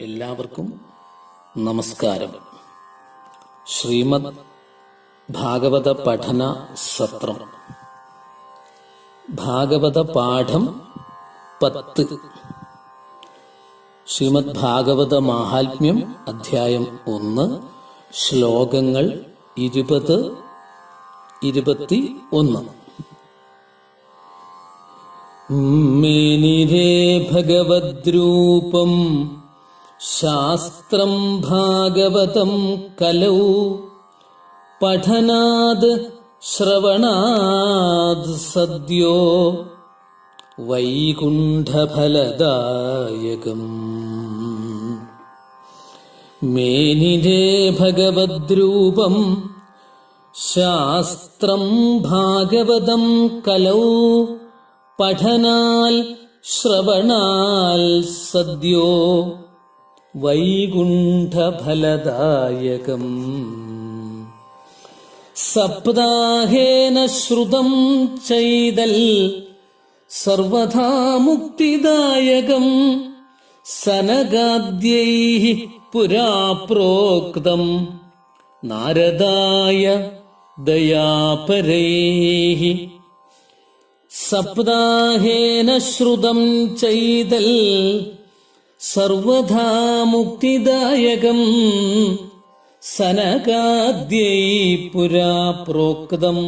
എല്ലാവർക്കും നമസ്കാരം. ശ്രീമദ് ഭാഗവത പഠന സത്രം. ഭാഗവത പാഠം പത്ത്. ശ്രീമദ് ഭാഗവത മാഹാത്മ്യം അധ്യായം ഒന്ന് ശ്ലോകങ്ങൾ ഇരുപത് ഇരുപത്തി ഒന്ന് മേനിരേ ഭഗവദ്രൂപം ശാസ്ത്രം ഭാഗവതം കലൗ. പഠനാത് ശ്രവണാത് സദ്യോ. വൈകുണ്ഠഫലദായകം. മേനിരേ ഭഗവദ്രൂപം ശാസ്ത്രം ഭാഗവതം കലൗ. പഠനാൽ ശ്രവണാൽ സദ്യോ. വൈകുണ്ഠഫലദായകം. സപ്താഹേന ശ്രുതം ചെയ്തൽ മുക്തിദായകം. സനഗാദ്യൈ പുരാ പ്രോക്തം നാരദായ ദയാപരൈ സപ്താഹേന ശ്രുതം ചെയ്തൽ സർവഥാ മുക്തിദായകം സനകാദ്യൈ പുരാ പ്രോക്തം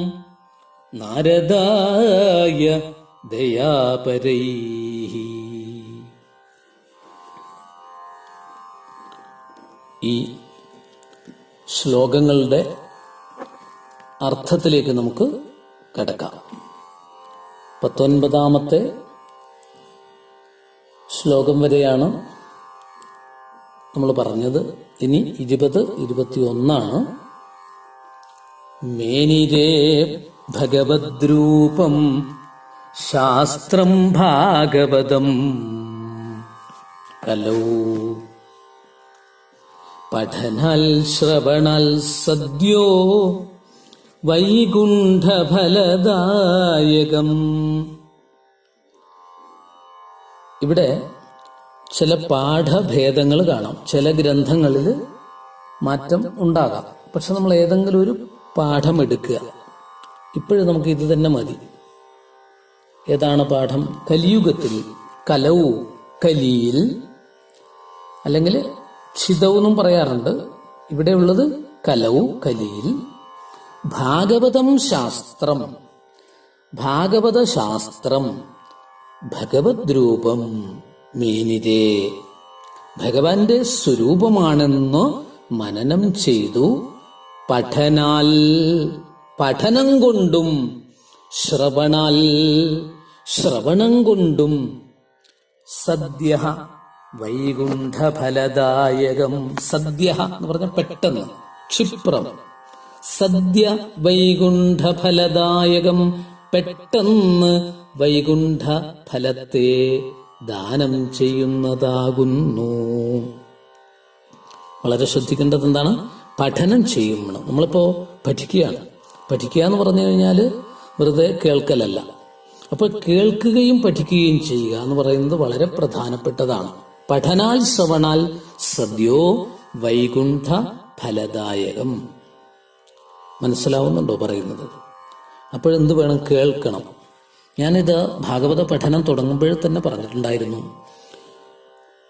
നാരദായ ദയാപരൈ ഈ ശ്ലോകങ്ങളുടെ അർത്ഥത്തിലേക്ക് നമുക്ക് കിടക്കാം. പത്തൊൻപതാമത്തെ ശ്ലോകം വരെയാണ് നമ്മൾ പറഞ്ഞത്. ഇനി ഇരുപത് ഇരുപത്തി ഒന്നാണ് മേനിരേ ഭഗവദ്രൂപം ശാസ്ത്രം ഭാഗവതം. ഹലോ. പഠനൽ ശ്രവണൽ സദ്യോ വൈകുണ്ഠഫലദായകം. ഇവിടെ ചില പാഠഭേദങ്ങൾ കാണാം. ചില ഗ്രന്ഥങ്ങളിൽ മാറ്റം ഉണ്ടാകാം. പക്ഷെ നമ്മൾ ഏതെങ്കിലും ഒരു പാഠം എടുക്കുക. ഇപ്പോഴും നമുക്ക് ഇത് തന്നെ മതി. ഏതാണ് പാഠം? കലിയുഗത്തിൽ കലവു കലിയിൽ അല്ലെങ്കിൽ ക്ഷിതവെന്നും പറയാറുണ്ട്. ഇവിടെ ഉള്ളത് കലവു കലിയിൽ ഭാഗവതം ശാസ്ത്രം ഭാഗവത ശാസ്ത്രം ഭഗവത് രൂപം മേനിരേ ഭഗവാന്റെ സ്വരൂപമാണെന്ന് മനനം ചെയ്തു. പഠനാൽ പഠനം കൊണ്ടും ശ്രവണാൽ ശ്രവണം കൊണ്ടും സദ്യ വൈകുണ്ഠഫലദായകം. സദ്യ എന്ന് പറഞ്ഞ പെട്ടെന്ന് ക്ഷിപ്രം. സദ്യ വൈകുണ്ഠഫലദായകം പെട്ടെന്ന് വൈകുണ്ഠ ഫലത്തെ ദാനം ചെയ്യുന്നതാകുന്നു. വളരെ ശ്രദ്ധിക്കേണ്ടത് എന്താണ്? പഠനം ചെയ്യണം നമ്മളിപ്പോ പഠിക്കുകയാണ്. പഠിക്കുക എന്ന് പറഞ്ഞു കഴിഞ്ഞാൽ വെറുതെ കേൾക്കലല്ല. അപ്പൊ കേൾക്കുകയും പഠിക്കുകയും ചെയ്യുക എന്ന് പറയുന്നത് വളരെ പ്രധാനപ്പെട്ടതാണ്. പഠനാൽ ശ്രവണാൽ സദ്യോ വൈകുണ്ഠ ഫലദായകം മനസ്സിലാവുന്നുണ്ടോ പറയുന്നത്? അപ്പോഴെന്ത് വേണം? കേൾക്കണം. ഞാനിത് ഭാഗവത പഠനം തുടങ്ങുമ്പോൾ തന്നെ പറഞ്ഞിട്ടുണ്ടായിരുന്നു.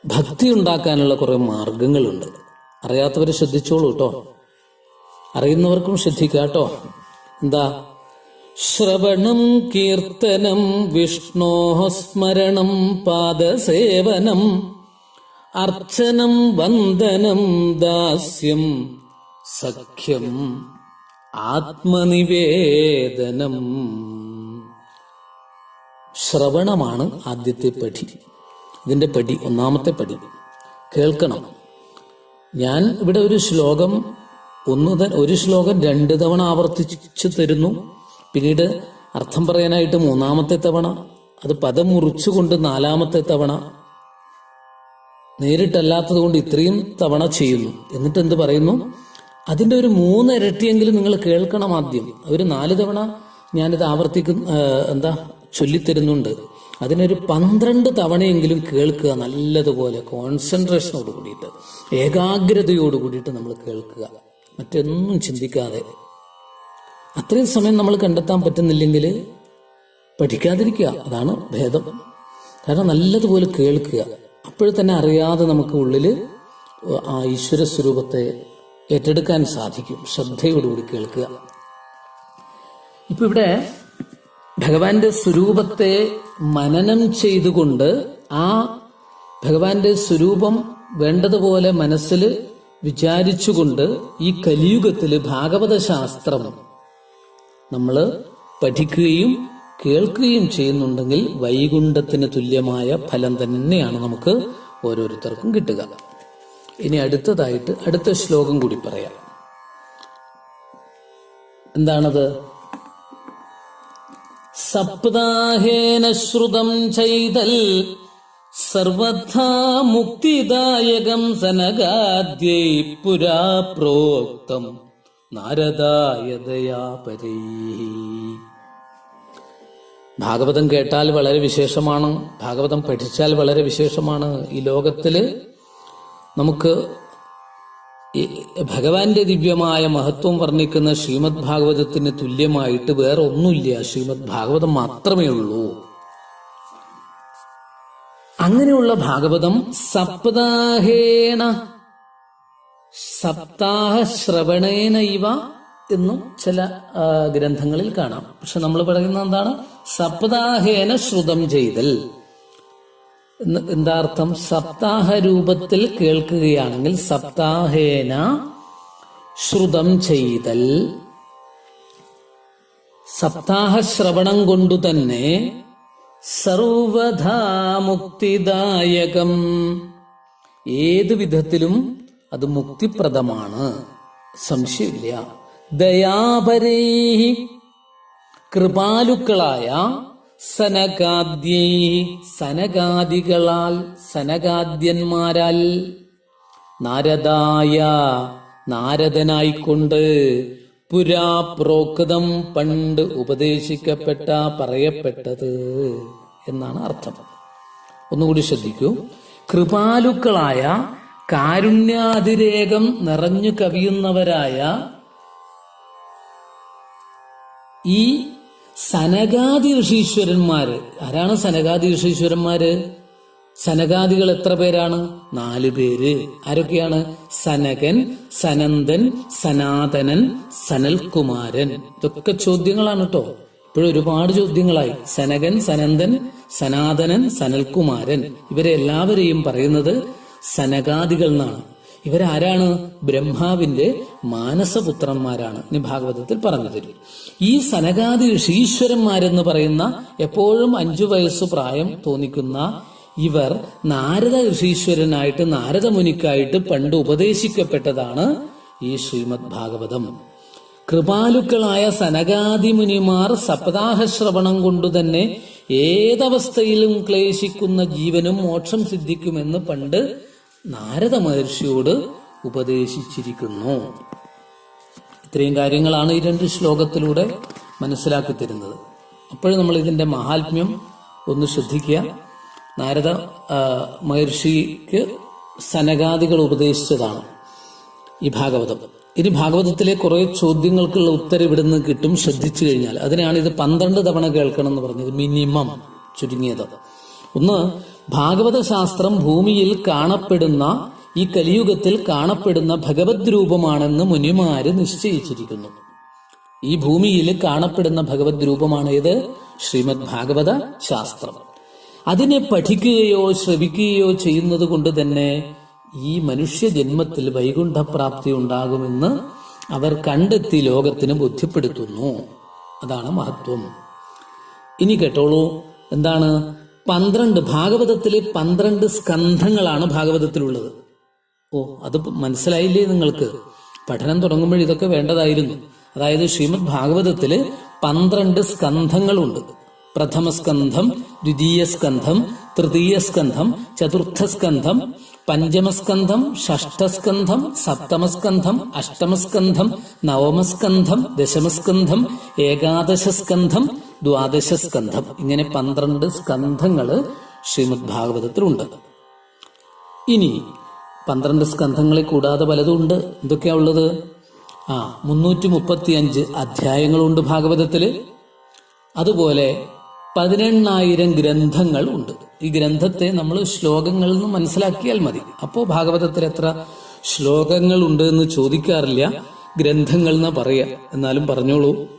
ഭക്തി ഉണ്ടാക്കാനുള്ള കുറേ മാർഗങ്ങളുണ്ട്. അറിയാത്തവർ ശ്രദ്ധിച്ചോളൂ കേട്ടോ അറിയുന്നവർക്കും ശ്രദ്ധിക്കുക കേട്ടോ എന്താ? ശ്രവണം കീർത്തനം വിഷ്ണോ സ്മരണം പാദസേവനം അർച്ചനം വന്ദനം ദാസ്യം സഖ്യം ആത്മനിവേദനം. ശ്രവണമാണ് ആദ്യത്തെ പടി. ഇതിന്റെ പടി ഒന്നാമത്തെ പടി. കേൾക്കണം. ഞാൻ ഇവിടെ ഒരു ശ്ലോകം ഒന്ന് ഒരു ശ്ലോകം രണ്ട് തവണ ആവർത്തിച്ച് തരുന്നു. പിന്നീട് അർത്ഥം പറയാനായിട്ട് മൂന്നാമത്തെ തവണ അത് പദം മുറിച്ചുകൊണ്ട് നാലാമത്തെ തവണ നേരിട്ടല്ലാത്തത് കൊണ്ട് ഇത്രയും തവണ ചെയ്യുന്നു. എന്നിട്ട് എന്ത് പറയുന്നു? അതിന്റെ ഒരു മൂന്ന് ഇരട്ടിയെങ്കിലും നിങ്ങൾ കേൾക്കണം ആദ്യം. ഒരു നാല് തവണ ഞാനിത് ആവർത്തിക്കുന്ന എന്താ ചൊല്ലിത്തരുന്നുണ്ട്. അതിനൊരു പന്ത്രണ്ട് തവണയെങ്കിലും കേൾക്കുക നല്ലതുപോലെ കോൺസെൻട്രേഷനോട് കൂടിയിട്ട് ഏകാഗ്രതയോട് കൂടിയിട്ട് നമ്മൾ കേൾക്കുക. മറ്റൊന്നും ചിന്തിക്കാതെ. അത്രയും സമയം നമ്മൾ കണ്ടെത്താൻ പറ്റുന്നില്ലെങ്കിൽ പഠിക്കാതിരിക്കുക. അതാണ് ഭേദം. കാരണം നല്ലതുപോലെ കേൾക്കുക. അപ്പോഴും തന്നെ അറിയാതെ നമുക്ക് ഉള്ളിൽ ആ ഈശ്വര സ്വരൂപത്തെ ഏറ്റെടുക്കാൻ സാധിക്കും. ശ്രദ്ധയോടുകൂടി കേൾക്കുക. ഇപ്പൊ ഇവിടെ ഭഗവാന്റെ സ്വരൂപത്തെ മനനം ചെയ്തുകൊണ്ട് ആ ഭഗവാന്റെ സ്വരൂപം വേണ്ടതുപോലെ മനസ്സിൽ വിചാരിച്ചുകൊണ്ട് ഈ കലിയുഗത്തിൽ ഭാഗവത ശാസ്ത്രം നമ്മൾ പഠിക്കുകയും കേൾക്കുകയും ചെയ്യുന്നുണ്ടെങ്കിൽ വൈകുണ്ഠത്തിന് തുല്യമായ ഫലം തന്നെയാണ് നമുക്ക് ഓരോരുത്തർക്കും കിട്ടുക. ഇനി അടുത്തതായിട്ട് അടുത്ത ശ്ലോകം കൂടി പറയാം. എന്താണത്? സപ്താഹേന ശ്രുതം ചെയ്തൽ സർവഥാ മുക്തിദായകം സനഗാദ്യൈ പുരാ പ്രോക്തം നാരദായ ദയാപരൈ. ഭാഗവതം കേട്ടാൽ വളരെ വിശേഷമാണ്. ഭാഗവതം പഠിച്ചാൽ വളരെ വിശേഷമാണ്. ഈ ലോകത്തിൽ നമുക്ക് ഭഗവാന്റെ ദിവ്യമായ മഹത്വം വർണിക്കുന്ന ശ്രീമദ് ഭാഗവതത്തിന് തുല്യമായിട്ട് വേറെ ഒന്നുമില്ല ശ്രീമദ് ഭാഗവതം മാത്രമേ ഉള്ളൂ. അങ്ങനെയുള്ള ഭാഗവതം സപ്താഹേണ സപ്താഹ ശ്രവണേന ഇവ എന്നും ചില ഗ്രന്ഥങ്ങളിൽ കാണാം. പക്ഷെ നമ്മൾ പറയുന്നത് എന്താണ്? സപ്താഹേന ശ്രുതം ചെയ്തൽ. എന്ന് എന്താ അർത്ഥം സപ്താഹ രൂപത്തിൽ കേൾക്കുകയാണെങ്കിൽ സപ്താഹേന ശ്രുതം ചെയ്തൽ. സപ്താഹ ശ്രവണം കൊണ്ടു തന്നെ സർവധാ മുക്തിദായകം. ഏത് വിധത്തിലും അത് മുക്തിപ്രദമാണ്. സംശയമില്ല. ദയാപരേ കൃപാലുക്കളായ സനകാദ്യൈ സനകാദികളാൽ സനകാദ്യന്മാരാൽ നാരദായ നാരദനായിക്കൊണ്ട് പുരാ പ്രോക്തം പണ്ട് ഉപദേശിക്കപ്പെട്ട പറയപ്പെട്ടത് എന്നാണ് അർത്ഥം. ഒന്നുകൂടി ശ്രദ്ധിക്കൂ. കൃപാലുക്കളായ കാരുണ്യാതിരേകം നിറഞ്ഞു കവിയുന്നവരായ ഈ സനകാദി ഋഷീശ്വരന്മാര് ആരാണ് സനകാദി ഋഷീശ്വരന്മാര് സനകാദികൾ എത്ര പേരാണ്? നാല് പേര്. ആരൊക്കെയാണ്? സനകൻ സനന്ദൻ സനാതനൻ സനൽകുമാരൻ. ഇതൊക്കെ ചോദ്യങ്ങളാണ് കേട്ടോ ഇപ്പോഴും ഒരുപാട് ചോദ്യങ്ങളായി. സനകൻ സനന്ദൻ സനാതനൻ സനൽകുമാരൻ. ഇവരെ എല്ലാവരെയും പറയുന്നത് സനകാദികൾ എന്നാണ്. ഇവരാരാണ്? ബ്രഹ്മാവിന്റെ മാനസപുത്രന്മാരാണ്. ഇനി ഭാഗവതത്തിൽ പറഞ്ഞു തരും. ഈ സനകാദി ഋഷീശ്വരന്മാരെന്ന് പറയുന്ന എപ്പോഴും അഞ്ചു വയസ്സു പ്രായം തോന്നിക്കുന്ന ഇവർ നാരദ ഋഷീശ്വരനായിട്ട് നാരദ മുനിക്കായിട്ട് പണ്ട് ഉപദേശിക്കപ്പെട്ടതാണ് ഈ ശ്രീമദ് ഭാഗവതം. കൃപാലുക്കളായ സനകാദി മുനിമാർ സപ്താഹ ശ്രവണം കൊണ്ടു തന്നെ ഏതവസ്ഥയിലും ക്ലേശിക്കുന്ന ജീവനും മോക്ഷം സിദ്ധിക്കുമെന്ന് പണ്ട് നാരദ മഹർഷിയോട് ഉപദേശിച്ചിരിക്കുന്നു. ഇത്രയും കാര്യങ്ങളാണ് ഈ രണ്ട് ശ്ലോകത്തിലൂടെ മനസ്സിലാക്കി തരുന്നത്. അപ്പോൾ നമ്മൾ ഇതിന്റെ മഹാത്മ്യം ഒന്ന് ശ്രദ്ധിക്കുക. നാരദ മഹർഷിക്ക് സനകാദികൾ ഉപദേശിച്ചതാണ് ഈ ഭാഗവതം. ഇനി ഭാഗവതത്തിലെ കുറേ ചോദ്യങ്ങൾക്കുള്ള ഉത്തരം ഇവിടുന്ന് കിട്ടും ശ്രദ്ധിച്ചു കഴിഞ്ഞാൽ. അതിനാണ് ഇത് പന്ത്രണ്ട് തവണ കേൾക്കണം എന്ന് പറഞ്ഞത് മിനിമം ചുരുങ്ങിയത്. ഒന്ന് ഭാഗവത ശാസ്ത്രം ഭൂമിയിൽ കാണപ്പെടുന്ന ഈ കലിയുഗത്തിൽ കാണപ്പെടുന്ന ഭഗവത് രൂപമാണെന്ന് മുനിമാര് നിശ്ചയിച്ചിരിക്കുന്നു. ഈ ഭൂമിയിൽ കാണപ്പെടുന്ന ഭഗവത് രൂപമാണ് ഇത് ശ്രീമദ് ഭാഗവത ശാസ്ത്രം. അതിനെ പഠിക്കുകയോ ശ്രവിക്കുകയോ ചെയ്യുന്നത് കൊണ്ട് തന്നെ ഈ മനുഷ്യ ജന്മത്തിൽ വൈകുണ്ഠപ്രാപ്തി ഉണ്ടാകുമെന്ന് അവർ കണ്ടെത്തി ലോകത്തിന് ബോധ്യപ്പെടുത്തുന്നു. അതാണ് മഹത്വം. ഇനി കേട്ടോളൂ എന്താണ് പന്ത്രണ്ട് ഭാഗവതത്തിലെ പന്ത്രണ്ട് സ്കന്ധങ്ങളാണ് ഭാഗവതത്തിലുള്ളത്. ഓ അത് മനസ്സിലായില്ലേ നിങ്ങൾക്ക്? പഠനം തുടങ്ങുമ്പോൾ ഇതൊക്കെ വേണ്ടതായിരുന്നു. അതായത് ശ്രീമദ് ഭാഗവതത്തിൽ പന്ത്രണ്ട് സ്കന്ധങ്ങളുണ്ട്. പ്രഥമ സ്കന്ധം ദ്വിതീയ സ്കന്ധം തൃതീയ സ്കന്ധം ചതുർത്ഥ സ്കന്ധം പഞ്ചമസ്കന്ധം ഷഷ്ടസ്കന്ധം സപ്തമസ്കന്ധം അഷ്ടമസ്കന്ധം നവമസ്കന്ധം ദശമസ്കന്ധം ഏകാദശസ്കന്ധം ദ്വാദശ സ്കന്ധം ഇങ്ങനെ പന്ത്രണ്ട് സ്കന്ധങ്ങൾ ശ്രീമദ് ഭാഗവതത്തിലുണ്ട് ഇനി പന്ത്രണ്ട് സ്കന്ധങ്ങളെ കൂടാതെ പലതും ഉണ്ട് എന്തൊക്കെയാ ഉള്ളത്? ആ മുന്നൂറ്റി മുപ്പത്തി അഞ്ച് അധ്യായങ്ങളുണ്ട് ഭാഗവതത്തിൽ. അതുപോലെ പതിനെണ്ണായിരം ഗ്രന്ഥങ്ങൾ ഉണ്ട്. ഈ ഗ്രന്ഥത്തെ നമ്മൾ ശ്ലോകങ്ങളിൽ നിന്ന് മനസ്സിലാക്കിയാൽ മതി. അപ്പോൾ ഭാഗവതത്തിൽ എത്ര ശ്ലോകങ്ങൾ ഉണ്ട് എന്ന് ചോദിക്കാറില്ല. ഗ്രന്ഥങ്ങൾ എന്നാ പറയാ. എന്നാലും പറഞ്ഞോളൂ.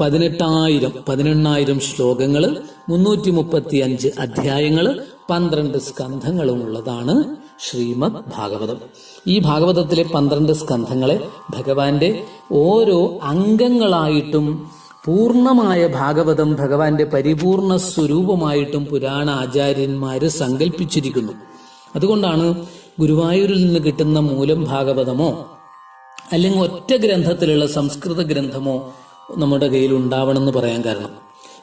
പതിനെട്ടായിരം പതിനെണ്ണായിരം ശ്ലോകങ്ങൾ മുന്നൂറ്റി മുപ്പത്തി അഞ്ച് അധ്യായങ്ങൾ പന്ത്രണ്ട് സ്കന്ധങ്ങളും ഉള്ളതാണ് ശ്രീമദ് ഭാഗവതം. ഈ ഭാഗവതത്തിലെ പന്ത്രണ്ട് സ്കന്ധങ്ങളെ ഭഗവാന്റെ ഓരോ അംഗങ്ങളായിട്ടും പൂർണമായ ഭാഗവതം ഭഗവാന്റെ പരിപൂർണ സ്വരൂപമായിട്ടും പുരാണ ആചാര്യന്മാര് സങ്കല്പിച്ചിരിക്കുന്നു അതുകൊണ്ടാണ് ഗുരുവായൂരിൽ നിന്ന് കിട്ടുന്ന മൂലം ഭാഗവതമോ അല്ലെങ്കിൽ ഒറ്റ ഗ്രന്ഥത്തിലുള്ള സംസ്കൃത ഗ്രന്ഥമോ നമ്മുടെ കയ്യിൽ ഉണ്ടാവണം എന്ന് പറയാൻ കാരണം.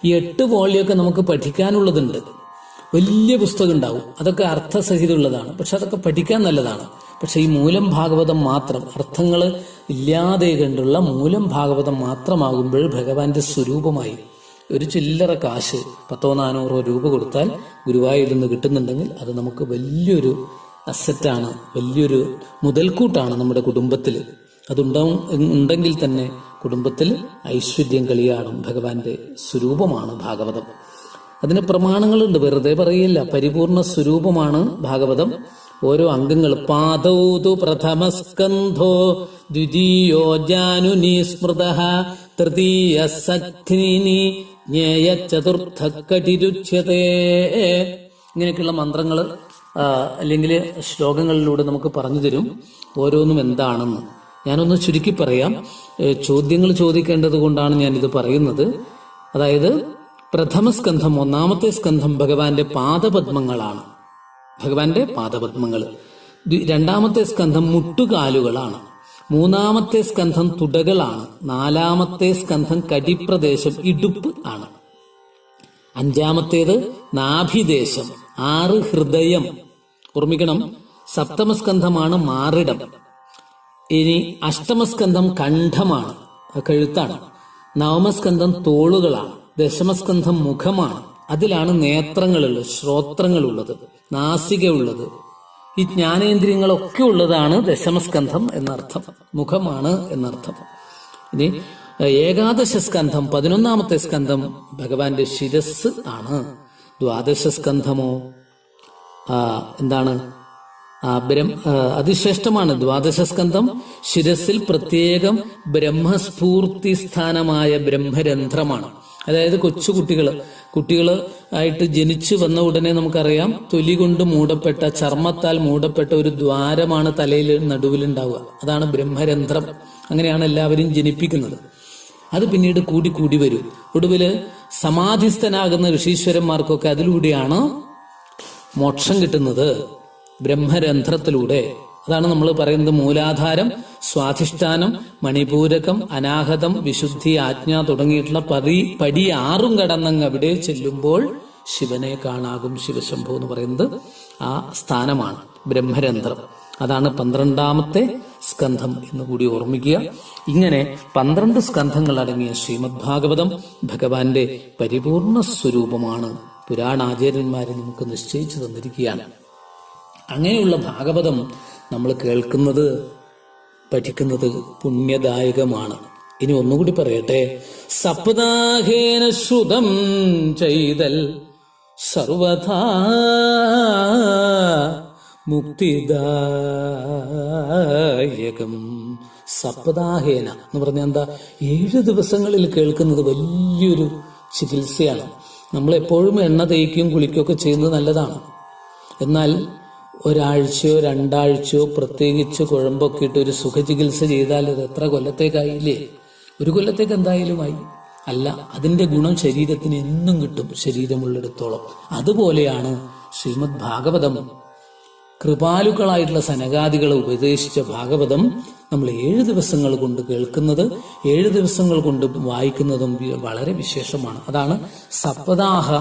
ഈ എട്ട് വോളിയൊക്കെ നമുക്ക് പഠിക്കാനുള്ളതുണ്ട്. വലിയ പുസ്തകം ഉണ്ടാവും അതൊക്കെ അർത്ഥസഹിതമുള്ളതാണ്. പക്ഷെ അതൊക്കെ പഠിക്കാൻ നല്ലതാണ്. പക്ഷെ ഈ മൂലം ഭാഗവതം മാത്രം അർത്ഥങ്ങൾ ഇല്ലാതെ കണ്ടുള്ള മൂലം ഭാഗവതം മാത്രമാകുമ്പോൾ ഭഗവാന്റെ സ്വരൂപമായി ഒരു ചില്ലറ കാശ് പത്തോ നാനൂറോ രൂപ കൊടുത്താൽ ഗുരുവായൂരിൽ നിന്ന് കിട്ടുന്നുണ്ടെങ്കിൽ അത് നമുക്ക് വലിയൊരു അസറ്റാണ് വലിയൊരു മുതൽക്കൂട്ടാണ് നമ്മുടെ കുടുംബത്തിൽ അതുണ്ടാവും ഉണ്ടെങ്കിൽ തന്നെ കുടുംബത്തിൽ ഐശ്വര്യം കളിയാടും ഭഗവാന്റെ സ്വരൂപമാണ് ഭാഗവതം. അതിന് പ്രമാണങ്ങളുണ്ട് വെറുതെ പറയില്ല. പരിപൂർണ സ്വരൂപമാണ് ഭാഗവതം. ഓരോ അംഗങ്ങൾ പാദൗതു പ്രഥമസ്കന്ധോ ദ്വിതീയോ ജാനുനി സ്മൃത തൃതീയ സഖ്നിനി ജ്ഞേയ ചതുർത്ഥ കടിരുച്യതേ. ഇങ്ങനെയൊക്കെയുള്ള മന്ത്രങ്ങൾ അല്ലെങ്കിൽ ശ്ലോകങ്ങളിലൂടെ നമുക്ക് പറഞ്ഞു തരും ഓരോന്നും എന്താണെന്ന്. ഞാനൊന്ന് ചുരുക്കി പറയാം. ചോദ്യങ്ങൾ ചോദിക്കേണ്ടത് കൊണ്ടാണ് ഞാനിത് പറയുന്നത്. അതായത് പ്രഥമ സ്കന്ധം ഒന്നാമത്തെ സ്കന്ധം ഭഗവാന്റെ പാദപത്മങ്ങളാണ് ഭഗവാന്റെ പാദപത്മങ്ങൾ രണ്ടാമത്തെ സ്കന്ധം മുട്ടുകാലുകളാണ്. മൂന്നാമത്തെ സ്കന്ധം തുടകളാണ്. നാലാമത്തെ സ്കന്ധം കടിപ്രദേശം ഇടുപ്പ് ആണ്. അഞ്ചാമത്തേത് നാഭിദേശം ആറ് ഹൃദയം. ഓർമ്മിക്കണം സപ്തമസ്കന്ധമാണ് മാറിടം. ഇനി അഷ്ടമസ്കന്ധം കണ്ഠമാണ്. കഴുത്താണ്. നവമസ്കന്ധം തോളുകളാണ്. ദശമസ്കന്ധം മുഖമാണ്. അതിലാണ് നേത്രങ്ങളുള്ളത് ശ്രോത്രങ്ങളുള്ളത് നാസികയുള്ളത്. ഈ ജ്ഞാനേന്ദ്രിയങ്ങളൊക്കെ ഉള്ളതാണ് ദശമസ്കന്ധം എന്നർത്ഥം. മുഖമാണ് എന്നർത്ഥം. ഇനി ഏകാദശ സ്കന്ധം പതിനൊന്നാമത്തെ സ്കന്ധം ഭഗവാന്റെ ശിരസ് ആണ്. ദ്വാദശ സ്കന്ധമോ എന്താണ്? അതിശ്രേഷ്ഠമാണ്. ദ്വാദശ സ്കന്ധം ശിരസിൽ പ്രത്യേകം ബ്രഹ്മസ്ഫൂർത്തി സ്ഥാനമായ ബ്രഹ്മരന്ധ്രമാണ്. അതായത് കൊച്ചു കുട്ടികൾ കുട്ടികൾ ആയിട്ട് ജനിച്ചു വന്ന ഉടനെ നമുക്കറിയാം തൊലി കൊണ്ട് മൂടപ്പെട്ട ചർമ്മത്താൽ മൂടപ്പെട്ട ഒരു ദ്വാരമാണ് തലയിൽ നടുവിലുണ്ടാവുക. അതാണ് ബ്രഹ്മരന്ധ്രം. അങ്ങനെയാണ് എല്ലാവരും ജനിപ്പിക്കുന്നത്. അത് പിന്നീട് കൂടി കൂടി വരും. ഒടുവിൽ സമാധിസ്ഥനാകുന്ന ഋഷീശ്വരന്മാർക്കൊക്കെ അതിലൂടെയാണ് മോക്ഷം കിട്ടുന്നത്. ബ്രഹ്മരന്ധ്രത്തിലൂടെ അതാണ് നമ്മൾ പറയുന്നത് മൂലാധാരം സ്വാധിഷ്ഠാനം മണിപൂരകം അനാഹതം വിശുദ്ധി ആജ്ഞ തുടങ്ങിയിട്ടുള്ള പതി പടി ആറും കടന്നങ്ങ് അവിടെ ചെല്ലുമ്പോൾ ശിവനെ കാണാകും ശിവശംഭു എന്ന് പറയുന്നത് ആ സ്ഥാനമാണ് ബ്രഹ്മരന്ധ്രം അതാണ് പന്ത്രണ്ടാമത്തെ സ്കന്ധം എന്ന് കൂടി ഓർമ്മിക്കുക. ഇങ്ങനെ പന്ത്രണ്ട് സ്കന്ധങ്ങൾ അടങ്ങിയ ശ്രീമദ് ഭാഗവതം ഭഗവാന്റെ പരിപൂർണ സ്വരൂപമാണ്. പുരാണാചാര്യന്മാരെ നമുക്ക് നിശ്ചയിച്ചു തന്നിരിക്കുകയാണ്. അങ്ങനെയുള്ള ഭാഗവതം നമ്മൾ കേൾക്കുന്നത് പഠിക്കുന്നത് പുണ്യദായകമാണ്. ഇനി ഒന്നുകൂടി പറയട്ടെ. സപ്താഹേന ശ്രുതം ചെയ്തൽ സർവഥാ മുക്തിദായകം. സപ്താഹേന എന്ന് പറഞ്ഞാൽ എന്താ? ഏഴ് ദിവസങ്ങളിൽ കേൾക്കുന്നത് വലിയൊരു ചികിത്സയാണ്. നമ്മൾ എപ്പോഴും എണ്ണ തേക്കും കുളിക്കുകയൊക്കെ ചെയ്യുന്നത് നല്ലതാണ്. എന്നാൽ ഒരാഴ്ചയോ രണ്ടാഴ്ചയോ പ്രത്യേകിച്ച് കുഴമ്പൊക്കെ ഇട്ട് ഒരു സുഖചികിത്സ ചെയ്താൽ അത് എത്ര കൊല്ലത്തേക്കായില്ലേ? ഒരു കൊല്ലത്തേക്ക് എന്തായാലും ആയി. അല്ല അതിന്റെ ഗുണം ശരീരത്തിന് എന്നും കിട്ടും ശരീരമുള്ളിടത്തോളം. അതുപോലെയാണ് ശ്രീമദ് ഭാഗവതം. കൃപാലുക്കളായിട്ടുള്ള സനകാദികളെ ഉപദേശിച്ച ഭാഗവതം നമ്മൾ ഏഴ് ദിവസങ്ങൾ കൊണ്ട് കേൾക്കുന്നത് ഏഴ് ദിവസങ്ങൾ കൊണ്ട് വായിക്കുന്നതും വളരെ വിശേഷമാണ്. അതാണ് സപ്താഹ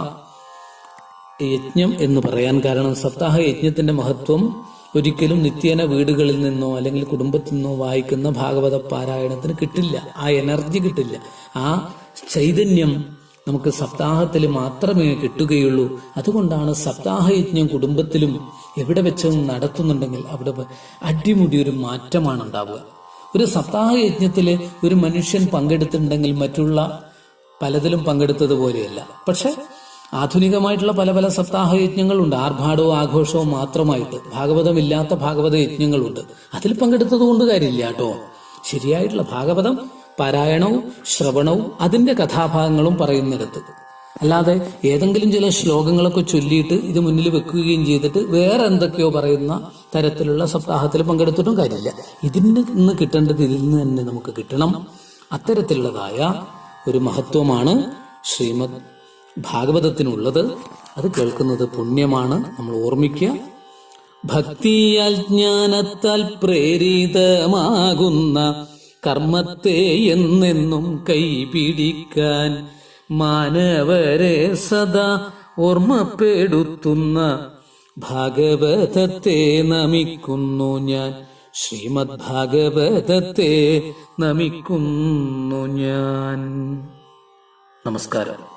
യജ്ഞം എന്ന് പറയാൻ കാരണം സപ്താഹ യജ്ഞത്തിന്റെ മഹത്വം ഒരിക്കലും നിത്യേന വീടുകളിൽ നിന്നോ അല്ലെങ്കിൽ കുടുംബത്തിൽ നിന്നോ വായിക്കുന്ന ഭാഗവത പാരായണത്തിന് കിട്ടില്ല. ആ എനർജി കിട്ടില്ല. ആ ചൈതന്യം നമുക്ക് സപ്താഹത്തിൽ മാത്രമേ കിട്ടുകയുള്ളൂ. അതുകൊണ്ടാണ് സപ്താഹ യജ്ഞം കുടുംബത്തിലും എവിടെ വെച്ചും നടത്തുന്നുണ്ടെങ്കിൽ അവിടെ അടിമുടി ഒരു മാറ്റമാണ് ഉണ്ടാവുക ഒരു സപ്താഹയജ്ഞത്തിൽ ഒരു മനുഷ്യൻ പങ്കെടുത്തിട്ടുണ്ടെങ്കിൽ മറ്റുള്ള പലതിലും പങ്കെടുത്തതുപോലെയല്ല. പക്ഷെ ആധുനികമായിട്ടുള്ള പല പല സപ്താഹ യജ്ഞങ്ങളുണ്ട് ആർഭാടവും ആഘോഷവും മാത്രമായിട്ട്. ഭാഗവതമില്ലാത്ത ഭാഗവത യജ്ഞങ്ങളുണ്ട് അതിൽ പങ്കെടുത്തത് കൊണ്ട് കാര്യമില്ല കേട്ടോ. ശരിയായിട്ടുള്ള ഭാഗവതം പാരായണവും ശ്രവണവും അതിന്റെ കഥാഭാഗങ്ങളും പറയുന്നിടത്ത്. അല്ലാതെ ഏതെങ്കിലും ചില ശ്ലോകങ്ങളൊക്കെ ചൊല്ലിയിട്ട് ഇത് മുന്നിൽ വെക്കുകയും ചെയ്തിട്ട് വേറെ എന്തൊക്കെയോ പറയുന്ന തരത്തിലുള്ള സപ്താഹത്തിൽ പങ്കെടുത്തിട്ടും കാര്യമില്ല. ഇതിന് നിന്ന് കിട്ടേണ്ടത് ഇതിൽ നിന്ന് തന്നെ നമുക്ക് കിട്ടണം. അത്തരത്തിലുള്ളതായ ഒരു മഹത്വമാണ് ശ്രീമദ് ഭാഗവതത്തിനുള്ളത് അത് കേൾക്കുന്നത് പുണ്യമാണ്. നമ്മൾ ഓർമ്മിക്കുക. ഭക്തിയാൽ ജ്ഞാനത്താൽ പ്രേരിതമാകുന്ന കർമ്മത്തെ എന്നെന്നും കൈപിടിക്കാൻ മാനവരെ സദാ ഓർമ്മപ്പെടുത്തുന്ന ഭാഗവതത്തെ നമിക്കുന്നു ഞാൻ. ശ്രീമദ് ഭാഗവതത്തെ നമിക്കുന്നു ഞാൻ. നമസ്കാരം.